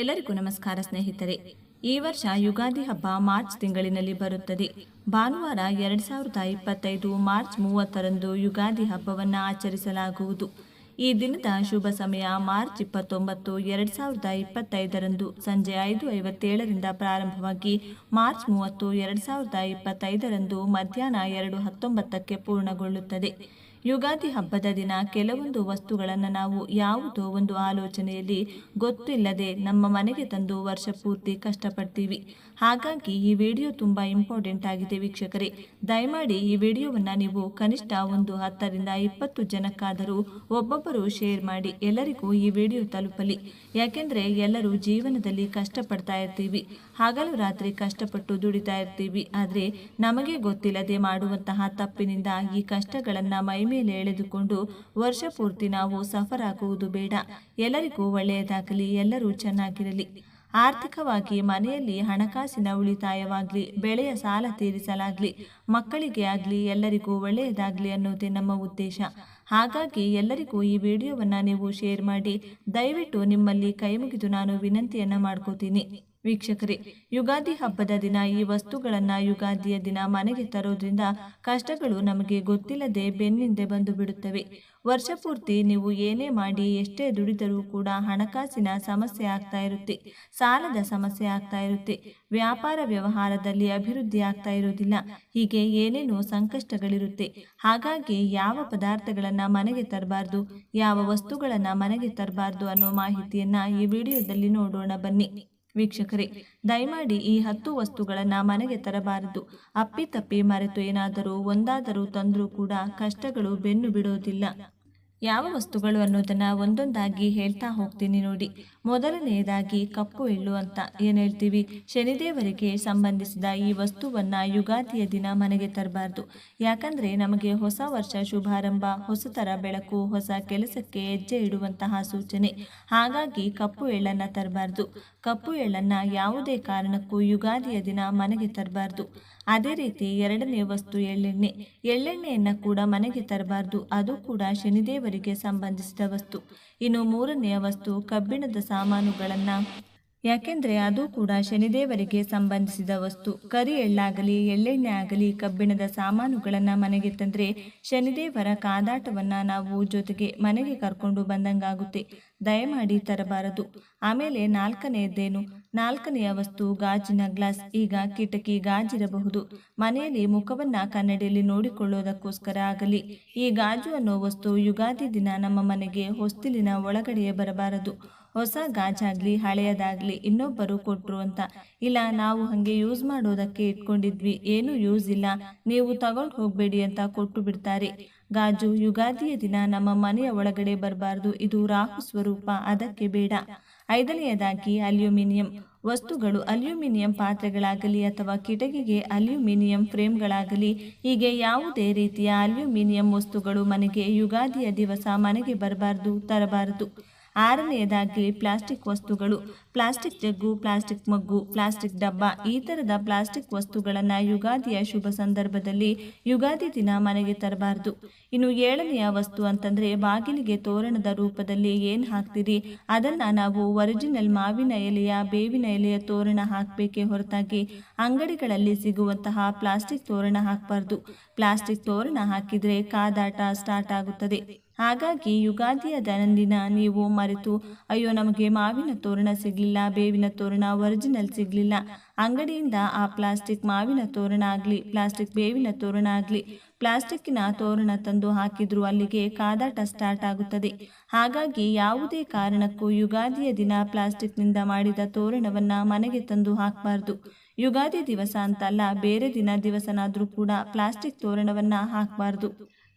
ಎಲ್ಲರಿಗೂ ನಮಸ್ಕಾರ ಸ್ನೇಹಿತರೆ. ಈ ವರ್ಷ ಯುಗಾದಿ ಹಬ್ಬ ಮಾರ್ಚ್ ತಿಂಗಳಿನಲ್ಲಿ ಬರುತ್ತದೆ. ಭಾನುವಾರ ಎರಡು ಸಾವಿರದ ಇಪ್ಪತ್ತೈದು ಮಾರ್ಚ್ ಮೂವತ್ತರಂದು ಯುಗಾದಿ ಹಬ್ಬವನ್ನು ಆಚರಿಸಲಾಗುವುದು. ಈ ದಿನದ ಶುಭ ಸಮಯ ಮಾರ್ಚ್ ಇಪ್ಪತ್ತೊಂಬತ್ತು ಎರಡು ಸಾವಿರದ ಇಪ್ಪತ್ತೈದರಂದು ಸಂಜೆ ಐದು ಐವತ್ತೇಳರಿಂದ ಪ್ರಾರಂಭವಾಗಿ ಮಾರ್ಚ್ ಮೂವತ್ತು ಎರಡು ಸಾವಿರದ ಇಪ್ಪತ್ತೈದರಂದು ಮಧ್ಯಾಹ್ನ ಎರಡು ಹತ್ತೊಂಬತ್ತಕ್ಕೆ ಪೂರ್ಣಗೊಳ್ಳುತ್ತದೆ. ಯುಗಾದಿ ಹಬ್ಬದ ದಿನ ಕೆಲವೊಂದು ವಸ್ತುಗಳನ್ನು ನಾವು ಯಾವುದೋ ಒಂದು ಆಲೋಚನೆಯಲ್ಲಿ ಗೊತ್ತಿಲ್ಲದೆ ನಮ್ಮ ಮನೆಗೆ ತಂದು ವರ್ಷ ಪೂರ್ತಿ ಕಷ್ಟಪಡ್ತೀವಿ. ಹಾಗಾಗಿ ಈ ವಿಡಿಯೋ ತುಂಬ ಇಂಪಾರ್ಟೆಂಟ್ ಆಗಿದೆ ವೀಕ್ಷಕರೇ. ದಯಮಾಡಿ ಈ ವಿಡಿಯೋವನ್ನು ನೀವು ಕನಿಷ್ಠ ಒಂದು ಹತ್ತರಿಂದ ಇಪ್ಪತ್ತು ಜನಕ್ಕಾದರೂ ಒಬ್ಬೊಬ್ಬರು ಶೇರ್ ಮಾಡಿ ಎಲ್ಲರಿಗೂ ಈ ವಿಡಿಯೋ ತಲುಪಲಿ. ಯಾಕೆಂದರೆ ಎಲ್ಲರೂ ಜೀವನದಲ್ಲಿ ಕಷ್ಟಪಡ್ತಾ ಇರ್ತೀವಿ. ಹಗಲು ರಾತ್ರಿ ಕಷ್ಟಪಟ್ಟು ದುಡಿತಾ ಇರ್ತೀವಿ. ಆದರೆ ನಮಗೆ ಗೊತ್ತಿಲ್ಲದೆ ಮಾಡುವಂತಹ ತಪ್ಪಿನಿಂದ ಈ ಕಷ್ಟಗಳನ್ನು ಮೈಮೇಲೆ ಎಳೆದುಕೊಂಡು ವರ್ಷ ಪೂರ್ತಿ ನಾವು ಸಫರ್ ಆಗುವುದು ಬೇಡ. ಎಲ್ಲರಿಗೂ ಒಳ್ಳೆಯದಾಗಲಿ, ಎಲ್ಲರೂ ಚೆನ್ನಾಗಿರಲಿ. ಆರ್ಥಿಕವಾಗಿ ಮನೆಯಲ್ಲಿ ಹಣಕಾಸಿನ ಉಳಿತಾಯವಾಗಲಿ, ಬೆಳೆಯ ಸಾಲ ತೀರಿಸಲಾಗಲಿ, ಮಕ್ಕಳಿಗೆ ಆಗಲಿ, ಎಲ್ಲರಿಗೂ ಒಳ್ಳೆಯದಾಗಲಿ ಅನ್ನೋದೇ ನಮ್ಮ ಉದ್ದೇಶ. ಹಾಗಾಗಿ ಎಲ್ಲರಿಗೂ ಈ ವಿಡಿಯೋವನ್ನು ನೀವು ಶೇರ್ ಮಾಡಿ, ದಯವಿಟ್ಟು ನಿಮ್ಮಲ್ಲಿ ಕೈ ಮುಗಿದು ನಾನು ವಿನಂತಿಯನ್ನು ಮಾಡ್ಕೋತೀನಿ. ವೀಕ್ಷಕರೇ, ಯುಗಾದಿ ಹಬ್ಬದ ದಿನ ಈ ವಸ್ತುಗಳನ್ನು ಯುಗಾದಿಯ ದಿನ ಮನೆಗೆ ತರೋದ್ರಿಂದ ಕಷ್ಟಗಳು ನಮಗೆ ಗೊತ್ತಿಲ್ಲದೆ ಬೆನ್ನಿಂದೆ ಬಂದು ಬಿಡುತ್ತವೆ. ವರ್ಷ ಪೂರ್ತಿ ನೀವು ಏನೇ ಮಾಡಿ ಎಷ್ಟೇ ದುಡಿದರೂ ಕೂಡ ಹಣಕಾಸಿನ ಸಮಸ್ಯೆ ಆಗ್ತಾ ಇರುತ್ತೆ. ಸಾಲದ ಸಮಸ್ಯೆ ಆಗ್ತಾ ಇರುತ್ತೆ. ವ್ಯಾಪಾರ ವ್ಯವಹಾರದಲ್ಲಿ ಅಭಿವೃದ್ಧಿ ಆಗ್ತಾ ಇರೋದಿಲ್ಲ. ಹೀಗೆ ಏನೇನೋ ಸಂಕಷ್ಟಗಳಿರುತ್ತೆ. ಹಾಗಾಗಿ ಯಾವ ಪದಾರ್ಥಗಳನ್ನು ಮನೆಗೆ ತರಬಾರ್ದು, ಯಾವ ವಸ್ತುಗಳನ್ನು ಮನೆಗೆ ತರಬಾರ್ದು ಅನ್ನೋ ಮಾಹಿತಿಯನ್ನು ಈ ವಿಡಿಯೋದಲ್ಲಿ ನೋಡೋಣ ಬನ್ನಿ. ವೀಕ್ಷಕರೇ, ದಯಮಾಡಿ ಈ ಹತ್ತು ವಸ್ತುಗಳನ್ನು ಮನೆಗೆ ತರಬಾರದು. ಅಪ್ಪಿತಪ್ಪಿ ಮರೆತು ಏನಾದರೂ ಒಂದಾದರೂ ತಂದರೂ ಕೂಡ ಕಷ್ಟಗಳು ಬೆನ್ನು ಬಿಡೋದಿಲ್ಲ. ಯಾವ ವಸ್ತುಗಳು ಅನ್ನೋದನ್ನು ಒಂದೊಂದಾಗಿ ಹೇಳ್ತಾ ಹೋಗ್ತೀನಿ ನೋಡಿ. ಮೊದಲನೆಯದಾಗಿ ಕಪ್ಪು ಎಳ್ಳು ಅಂತ ಏನು ಹೇಳ್ತೀವಿ? ಶನಿದೇವರಿಗೆ ಸಂಬಂಧಿಸಿದ ಈ ವಸ್ತುವನ್ನು ಯುಗಾದಿಯ ದಿನ ಮನೆಗೆ ತರಬಾರ್ದು. ಯಾಕಂದರೆ ನಮಗೆ ಹೊಸ ವರ್ಷ ಶುಭಾರಂಭ ಹೊಸತರ ಬೆಳಕು, ಹೊಸ ಕೆಲಸಕ್ಕೆ ಹೆಜ್ಜೆ ಇಡುವಂತಹ ಸೂಚನೆ. ಹಾಗಾಗಿ ಕಪ್ಪು ಎಳ್ಳನ್ನು ತರಬಾರ್ದು. ಕಪ್ಪು ಎಳ್ಳನ್ನು ಯಾವುದೇ ಕಾರಣಕ್ಕೂ ಯುಗಾದಿಯ ದಿನ ಮನೆಗೆ ತರಬಾರ್ದು. ಅದೇ ರೀತಿ ಎರಡನೇ ವಸ್ತು ಎಳ್ಳೆಣ್ಣೆ. ಎಳ್ಳೆಣ್ಣೆಯನ್ನು ಕೂಡ ಮನೆಗೆ ತರಬಾರ್ದು. ಅದು ಕೂಡ ಶನಿದೇವರಿಗೆ ಸಂಬಂಧಿಸಿದ ವಸ್ತು. ಇನ್ನು ಮೂರನೆಯ ವಸ್ತು ಕಬ್ಬಿಣದ ಸಾಮಾನುಗಳನ್ನು. ಯಾಕೆಂದ್ರೆ ಅದು ಕೂಡ ಶನಿದೇವರಿಗೆ ಸಂಬಂಧಿಸಿದ ವಸ್ತು. ಕರಿ ಎಳ್ಳಾಗಲಿ, ಎಳ್ಳೆಣ್ಣೆ ಆಗಲಿ, ಕಬ್ಬಿಣದ ಸಾಮಾನುಗಳನ್ನು ಮನೆಗೆ ತಂದ್ರೆ ಶನಿದೇವರ ಕಾದಾಟವನ್ನು ನಾವು ಜೊತೆಗೆ ಮನೆಗೆ ಕರ್ಕೊಂಡು ಬಂದಂಗಾಗುತ್ತೆ. ದಯಮಾಡಿ ತರಬಾರದು. ಆಮೇಲೆ ನಾಲ್ಕನೆಯದ್ದೇನು? ನಾಲ್ಕನೆಯ ವಸ್ತು ಗಾಜಿನ ಗ್ಲಾಸ್. ಈಗ ಕಿಟಕಿ ಗಾಜಿರಬಹುದು. ಮನೆಯಲ್ಲಿ ಮುಖವನ್ನ ಕನ್ನಡಿಯಲ್ಲಿ ನೋಡಿಕೊಳ್ಳೋದಕ್ಕೋಸ್ಕರ ಆಗಲಿ. ಈ ಗಾಜು ಅನ್ನೋ ವಸ್ತು ಯುಗಾದಿ ದಿನ ನಮ್ಮ ಮನೆಗೆ ಹೊಸ್ತಿಲಿನ ಒಳಗಡೆಯೇ ಬರಬಾರದು. ಹೊಸ ಗಾಜಾಗಲಿ ಹಳೆಯದಾಗಲಿ ಇನ್ನೊಬ್ಬರು ಕೊಟ್ಟರು ಅಂತ. ಇಲ್ಲ, ನಾವು ಹಾಗೆ ಯೂಸ್ ಮಾಡೋದಕ್ಕೆ ಇಟ್ಕೊಂಡಿದ್ವಿ. ಏನೂ ಯೂಸ್ ಇಲ್ಲ. ನೀವು ತಗೊಂಡು ಹೋಗಬೇಡಿ ಅಂತ ಕೊಟ್ಟು ಬಿಡ್ತಾರೆ. ಗಾಜು, ಯುಗಾದಿಯ ದಿನ ನಮ್ಮ ಮನೆಯ ಒಳಗಡೆ ಬರಬಾರ್ದು. ಇದು ರಾಹು ಸ್ವರೂಪ. ಅದಕ್ಕೆ ಬೇಡ. ಐದನೆಯದಾಗಿ, ಅಲ್ಯೂಮಿನಿಯಂ. ವಸ್ತುಗಳು ಅಲ್ಯೂಮಿನಿಯಂ ಪಾತ್ರೆಗಳಾಗಲಿ ಅಥವಾ ಕಿಟಕಿಗೆ ಅಲ್ಯೂಮಿನಿಯಂ ಫ್ರೇಮ್ಗಳಾಗಲಿ, ಹೀಗೆ ಯಾವುದೇ ರೀತಿಯ ಅಲ್ಯೂಮಿನಿಯಂ ವಸ್ತುಗಳು ಮನೆಗೆ ಯುಗಾದಿಯ ದಿವಸ ಮನೆಗೆ ಬರಬಾರ್ದು, ತರಬಾರದು. ಆರನೆಯದಾಗಿ ಪ್ಲಾಸ್ಟಿಕ್ ವಸ್ತುಗಳು, plastic jug, plastic mug, plastic ಡಬ್ಬ, ಈ ಥರದ ಪ್ಲಾಸ್ಟಿಕ್ ವಸ್ತುಗಳನ್ನು ಯುಗಾದಿಯ ಶುಭ ಸಂದರ್ಭದಲ್ಲಿ ಯುಗಾದಿ ದಿನ ಮನೆಗೆ ತರಬಾರದು. ಇನ್ನು ಏಳನೆಯ ವಸ್ತು ಅಂತಂದರೆ ಬಾಗಿಲಿಗೆ ತೋರಣದ ರೂಪದಲ್ಲಿ ಏನು ಹಾಕ್ತೀರಿ? ಅದನ್ನು ನಾವು ಒರಿಜಿನಲ್ ಮಾವಿನ ಎಲೆಯ, ಬೇವಿನ ಎಲೆಯ ತೋರಣ ಹಾಕಬೇಕೇ ಹೊರತಾಗಿ ಅಂಗಡಿಗಳಲ್ಲಿ ಸಿಗುವಂತಹ ಪ್ಲಾಸ್ಟಿಕ್ ತೋರಣ ಹಾಕಬಾರ್ದು. ಪ್ಲಾಸ್ಟಿಕ್ ತೋರಣ ಹಾಕಿದರೆ ಕಾದಾಟ ಸ್ಟಾರ್ಟ್ ಆಗುತ್ತದೆ. ಹಾಗಾಗಿ ಯುಗಾದಿಯ ದೈನಂದಿನ ನೀವು ಮರೆತು, ಅಯ್ಯೋ, ನಮಗೆ ಮಾವಿನ ತೋರಣ ಸಿಗಲಿಲ್ಲ, ಬೇವಿನ ತೋರಣ ಒರಿಜಿನಲ್ ಸಿಗಲಿಲ್ಲ. ಅಂಗಡಿಯಿಂದ ಆ ಪ್ಲಾಸ್ಟಿಕ್ ಮಾವಿನ ತೋರಣ ಆಗಲಿ ಪ್ಲಾಸ್ಟಿಕ್ ಬೇವಿನ ತೋರಣ ಆಗಲಿ ಪ್ಲಾಸ್ಟಿಕ್ಕಿನ ತೋರಣ ತಂದು ಹಾಕಿದ್ರು ಅಲ್ಲಿಗೆ ಕಾದಾಟ ಸ್ಟಾರ್ಟ್ ಆಗುತ್ತದೆ. ಹಾಗಾಗಿ ಯಾವುದೇ ಕಾರಣಕ್ಕೂ ಯುಗಾದಿಯ ದಿನ ಪ್ಲಾಸ್ಟಿಕ್ನಿಂದ ಮಾಡಿದ ತೋರಣವನ್ನು ಮನೆಗೆ ತಂದು ಹಾಕಬಾರ್ದು. ಯುಗಾದಿ ದಿವಸ ಅಂತಲ್ಲ, ಬೇರೆ ದಿನ ದಿವಸನಾದರೂ ಕೂಡ ಪ್ಲಾಸ್ಟಿಕ್ ತೋರಣವನ್ನು ಹಾಕಬಾರ್ದು.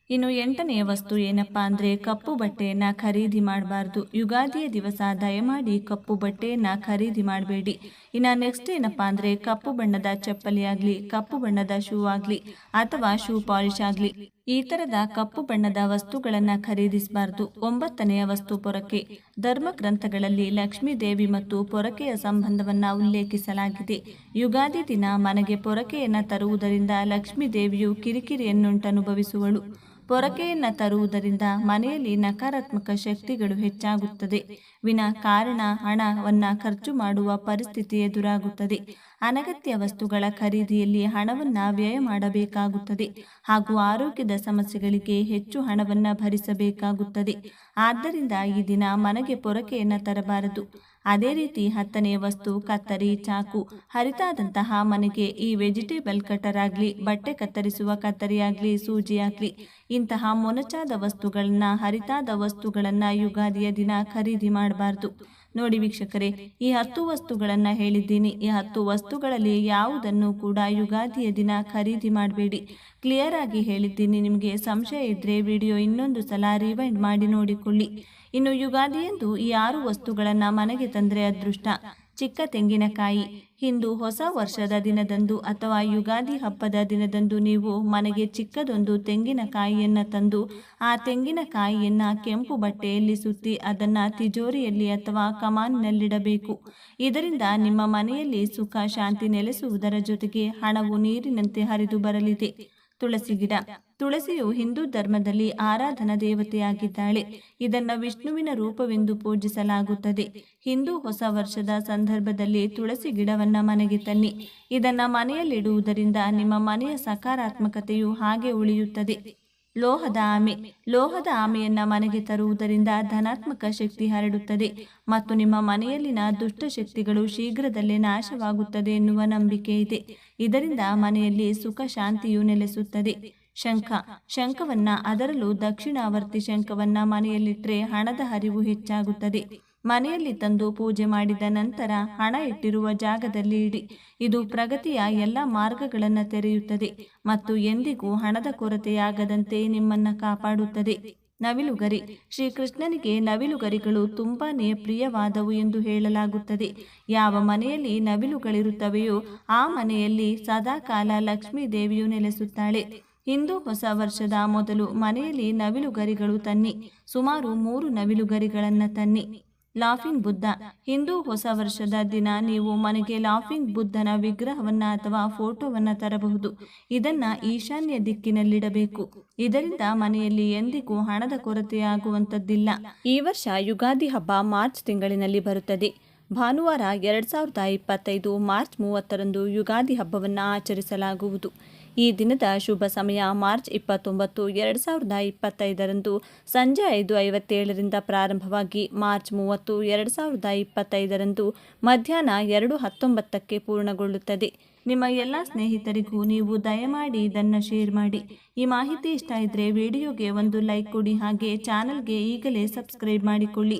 ಇನ್ನು ಎಂಟನೆಯ ವಸ್ತು ಏನಪ್ಪಾ ಅಂದರೆ ಕಪ್ಪು ಬಟ್ಟೆಯನ್ನು ಖರೀದಿ ಮಾಡಬಾರ್ದು. ಯುಗಾದಿಯ ದಿವಸ ದಯಮಾಡಿ ಕಪ್ಪು ಬಟ್ಟೆಯನ್ನು ಖರೀದಿ ಮಾಡಬೇಡಿ. ಇನ್ನು ನೆಕ್ಸ್ಟ್ ಏನಪ್ಪಾ ಅಂದರೆ ಕಪ್ಪು ಬಣ್ಣದ ಚಪ್ಪಲಿ ಆಗಲಿ, ಕಪ್ಪು ಬಣ್ಣದ ಶೂ ಆಗಲಿ ಅಥವಾ ಶೂ ಪಾಲಿಶ್ ಆಗಲಿ, ಈ ಥರದ ಕಪ್ಪು ಬಣ್ಣದ ವಸ್ತುಗಳನ್ನು ಖರೀದಿಸಬಾರ್ದು. ಒಂಬತ್ತನೆಯ ವಸ್ತು ಪೊರಕೆ. ಧರ್ಮ ಗ್ರಂಥಗಳಲ್ಲಿ ಲಕ್ಷ್ಮೀ ದೇವಿ ಮತ್ತು ಪೊರಕೆಯ ಸಂಬಂಧವನ್ನು ಉಲ್ಲೇಖಿಸಲಾಗಿದೆ. ಯುಗಾದಿ ದಿನ ಮನೆಗೆ ಪೊರಕೆಯನ್ನು ತರುವುದರಿಂದ ಲಕ್ಷ್ಮೀ ದೇವಿಯು ಕಿರಿಕಿರಿಯನ್ನುಂಟನುಭವಿಸುವಳು. ಪೊರಕೆಯನ್ನು ತರುವುದರಿಂದ ಮನೆಯಲ್ಲಿ ನಕಾರಾತ್ಮಕ ಶಕ್ತಿಗಳು ಹೆಚ್ಚಾಗುತ್ತದೆ. ವಿನ ಕಾರಣ ಹಣವನ್ನು ಖರ್ಚು ಮಾಡುವ ಪರಿಸ್ಥಿತಿ ಎದುರಾಗುತ್ತದೆ. ಅನಗತ್ಯ ವಸ್ತುಗಳ ಖರೀದಿಯಲ್ಲಿ ಹಣವನ್ನು ವ್ಯಯ ಮಾಡಬೇಕಾಗುತ್ತದೆ. ಹಾಗೂ ಆರೋಗ್ಯದ ಸಮಸ್ಯೆಗಳಿಗೆ ಹೆಚ್ಚು ಹಣವನ್ನು ಭರಿಸಬೇಕಾಗುತ್ತದೆ. ಆದ್ದರಿಂದ ಈ ದಿನ ಮನೆಗೆ ಪೊರಕೆಯನ್ನು ತರಬಾರದು. ಅದೇ ರೀತಿ ಹತ್ತನೇ ವಸ್ತು, ಕತ್ತರಿ, ಚಾಕು ಹರಿತಾದಂತಹ ಮನೆಗೆ ಈ ವೆಜಿಟೇಬಲ್ ಕಟರ್ ಆಗಲಿ ಬಟ್ಟೆ ಕತ್ತರಿಸುವ ಕತ್ತರಿಯಾಗಲಿ ಸೂಜಿಯಾಗಲಿ ಇಂತಹ ಮೊನಚಾದ ವಸ್ತುಗಳನ್ನು, ಹರಿತಾದ ವಸ್ತುಗಳನ್ನು ಯುಗಾದಿಯ ದಿನ ಖರೀದಿ ಮಾಡಬಾರ್ದು. ನೋಡಿ ವೀಕ್ಷಕರೇ, ಈ ಹತ್ತು ವಸ್ತುಗಳನ್ನು ಹೇಳಿದ್ದೀನಿ. ಈ ಹತ್ತು ವಸ್ತುಗಳಲ್ಲಿ ಯಾವುದನ್ನು ಕೂಡ ಯುಗಾದಿಯ ದಿನ ಖರೀದಿ ಮಾಡಬೇಡಿ. ಕ್ಲಿಯರ್ ಆಗಿ ಹೇಳಿದ್ದೀನಿ, ನಿಮಗೆ ಸಂಶಯ ಇದ್ರೆ ವಿಡಿಯೋ ಇನ್ನೊಂದು ಸಲ ರಿವೈಂಡ್ ಮಾಡಿ ನೋಡಿಕೊಳ್ಳಿ. ಇನ್ನು ಯುಗಾದಿಯಂದು ಈ ಆರು ವಸ್ತುಗಳನ್ನು ಮನೆಗೆ ತಂದ್ರೆ ಅದೃಷ್ಟ. ಚಿಕ್ಕ ತೆಂಗಿನಕಾಯಿ. ಇಂದು ಹೊಸ ವರ್ಷದ ದಿನದಂದು ಅಥವಾ ಯುಗಾದಿ ಹಬ್ಬದ ದಿನದಂದು ನೀವು ಮನೆಗೆ ಚಿಕ್ಕದೊಂದು ತೆಂಗಿನಕಾಯಿಯನ್ನು ತಂದು, ಆ ತೆಂಗಿನಕಾಯಿಯನ್ನು ಕೆಂಪು ಬಟ್ಟೆಯಲ್ಲಿ ಸುತ್ತಿ ಅದನ್ನು ತಿಜೋರಿಯಲ್ಲಿ ಅಥವಾ ಕಮಾನಿನಲ್ಲಿಡಬೇಕು. ಇದರಿಂದ ನಿಮ್ಮ ಮನೆಯಲ್ಲಿ ಸುಖ, ಶಾಂತಿ ನೆಲೆಸುವುದರ ಜೊತೆಗೆ ಹಣವು ನೀರಿನಂತೆ ಹರಿದು ಬರಲಿದೆ. ತುಳಸಿ ಗಿಡ. ತುಳಸಿಯು ಹಿಂದೂ ಧರ್ಮದಲ್ಲಿ ಆರಾಧನಾ ದೇವತೆಯಾಗಿದ್ದಾಳೆ. ಇದನ್ನ ವಿಷ್ಣುವಿನ ರೂಪವೆಂದು ಪೂಜಿಸಲಾಗುತ್ತದೆ. ಹಿಂದೂ ಹೊಸ ವರ್ಷದ ಸಂದರ್ಭದಲ್ಲಿ ತುಳಸಿ ಗಿಡವನ್ನ ಮನೆಗೆ ತನ್ನಿ. ಇದನ್ನ ಮನೆಯಲ್ಲಿಡುವುದರಿಂದ ನಿಮ್ಮ ಮನೆಯ ಸಕಾರಾತ್ಮಕತೆಯು ಹಾಗೆ ಉಳಿಯುತ್ತದೆ. ಲೋಹದ ಆಮೆ, ಲೋಹದ ಆಮೆಯನ್ನ ಮನೆಗೆ ತರುವುದರಿಂದ ಧನಾತ್ಮಕ ಶಕ್ತಿ ಹರಡುತ್ತದೆ ಮತ್ತು ನಿಮ್ಮ ಮನೆಯಲ್ಲಿನ ದುಷ್ಟಶಕ್ತಿಗಳು ಶೀಘ್ರದಲ್ಲೇ ನಾಶವಾಗುತ್ತದೆ ಎನ್ನುವ ನಂಬಿಕೆ ಇದೆ. ಇದರಿಂದ ಮನೆಯಲ್ಲಿ ಸುಖ ಶಾಂತಿಯು ನೆಲೆಸುತ್ತದೆ. ಶಂಖ, ಶಂಖವನ್ನ ಅದರಲ್ಲೂ ದಕ್ಷಿಣಾವರ್ತಿ ಶಂಖವನ್ನ ಮನೆಯಲ್ಲಿಟ್ಟರೆ ಹಣದ ಹರಿವು ಹೆಚ್ಚಾಗುತ್ತದೆ. ಮನೆಯಲ್ಲಿ ತಂದು ಪೂಜೆ ಮಾಡಿದ ನಂತರ ಹಣ ಇಟ್ಟಿರುವ ಜಾಗದಲ್ಲಿ ಇಡಿ. ಇದು ಪ್ರಗತಿಯ ಎಲ್ಲ ಮಾರ್ಗಗಳನ್ನು ತೆರೆಯುತ್ತದೆ ಮತ್ತು ಎಂದಿಗೂ ಹಣದ ಕೊರತೆಯಾಗದಂತೆ ನಿಮ್ಮನ್ನು ಕಾಪಾಡುತ್ತದೆ. ನವಿಲುಗರಿ. ಶ್ರೀಕೃಷ್ಣನಿಗೆ ನವಿಲುಗರಿಗಳು ತುಂಬಾನೇ ಪ್ರಿಯವಾದವು ಎಂದು ಹೇಳಲಾಗುತ್ತದೆ. ಯಾವ ಮನೆಯಲ್ಲಿ ನವಿಲುಗಳಿರುತ್ತವೆಯೋ ಆ ಮನೆಯಲ್ಲಿ ಸದಾಕಾಲ ಲಕ್ಷ್ಮೀ ದೇವಿಯು ನೆಲೆಸುತ್ತಾಳೆ. ಹಿಂದೂ ಹೊಸ ವರ್ಷದ ಮೊದಲು ಮನೆಯಲ್ಲಿ ನವಿಲುಗರಿಗಳು ತನ್ನಿ. ಸುಮಾರು ಮೂರು ನವಿಲುಗರಿಗಳನ್ನು ತನ್ನಿ. ಲಾಫಿಂಗ್ ಬುದ್ಧ. ಹಿಂದೂ ಹೊಸ ವರ್ಷದ ದಿನ ನೀವು ಮನೆಗೆ ಲಾಫಿಂಗ್ ಬುದ್ಧನ ವಿಗ್ರಹವನ್ನ ಅಥವಾ ಫೋಟೋವನ್ನ ತರಬಹುದು. ಇದನ್ನ ಈಶಾನ್ಯ ದಿಕ್ಕಿನಲ್ಲಿಡಬೇಕು. ಇದರಿಂದ ಮನೆಯಲ್ಲಿ ಎಂದಿಗೂ ಹಣದ ಕೊರತೆಯಾಗುವಂಥದ್ದಿಲ್ಲ. ಈ ವರ್ಷ ಯುಗಾದಿ ಹಬ್ಬ ಮಾರ್ಚ್ ತಿಂಗಳಿನಲ್ಲಿ ಬರುತ್ತದೆ. ಭಾನುವಾರ ಎರಡು ಸಾವಿರದ ಇಪ್ಪತ್ತೈದು ಮಾರ್ಚ್ ಮೂವತ್ತರಂದು ಯುಗಾದಿ ಹಬ್ಬವನ್ನು ಆಚರಿಸಲಾಗುವುದು. ಈ ದಿನದ ಶುಭ ಸಮಯ ಮಾರ್ಚ್ ಇಪ್ಪತ್ತೊಂಬತ್ತು, ಎರಡು ಸಾವಿರದ ಇಪ್ಪತ್ತೈದರಂದು ಸಂಜೆ ಐದು ಐವತ್ತೇಳರಿಂದ ಪ್ರಾರಂಭವಾಗಿ ಮಾರ್ಚ್ ಮೂವತ್ತು, ಎರಡು ಸಾವಿರದ ಇಪ್ಪತ್ತೈದರಂದು ಮಧ್ಯಾಹ್ನ ಎರಡು ಹತ್ತೊಂಬತ್ತಕ್ಕೆ ಪೂರ್ಣಗೊಳ್ಳುತ್ತದೆ. ನಿಮ್ಮ ಎಲ್ಲ ಸ್ನೇಹಿತರಿಗೂ ನೀವು ದಯಮಾಡಿ ಇದನ್ನು ಶೇರ್ ಮಾಡಿ. ಈ ಮಾಹಿತಿ ಇಷ್ಟ ಇದ್ದರೆ ವಿಡಿಯೋಗೆ ಒಂದು ಲೈಕ್ ಕೊಡಿ, ಹಾಗೆ ಚಾನಲ್ಗೆ ಈಗಲೇ ಸಬ್ಸ್ಕ್ರೈಬ್ ಮಾಡಿಕೊಳ್ಳಿ.